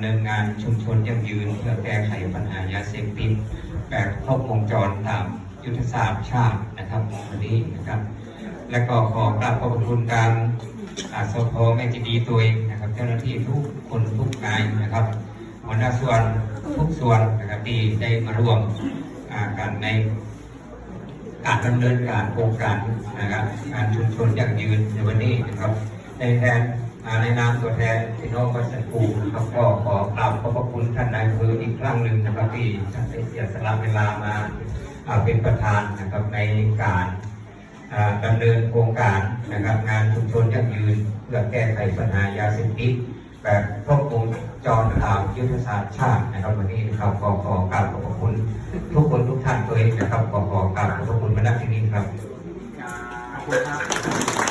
ดำเนินงานชุมชนยั่งยืนเพื่อแก้ไขปัญหายาเสพติดแบบครบวงจรตามยุทธศาสตร์ชาตินะครับวันนี้นะครับ และก็ขอกราบขอบพระคุณการอาสพแม่จิดีตัวเองนะครับ เจ้าหน้าที่ทุกคนทุกนายนะครับหัวหน้าส่วนทุกส่วนนะครับที่ได้มาร่วมกันในการดำเนินการโครงการนะครับงานชุมชนยั่งยืนในวันนี้นะครับ ในแทนในนามตัวแทนพี่น้องวัดสันปูนะครับก็ขอกราบขอบพระคุณท่านนายอำเภออีกครั้งหนึ่งนะครับที่ท่านได้เสียสละเวลามาเป็นประธานนะครับในการอ่าดำเนินโครงการนะครับงานชุมชนยั่งยืนเพื่อแก้ไขปัญหายาเสพติดแบบครบวงจรตามยุทธศาสตร์ชาตินะครับวันนี้นะครับขอขอกราบขอบพระคุณ ทุกคนทุกท่านตัวเองนะครับขอขอกราบขอบพระคุณมาณที่นี้ครับขอบคุณครับ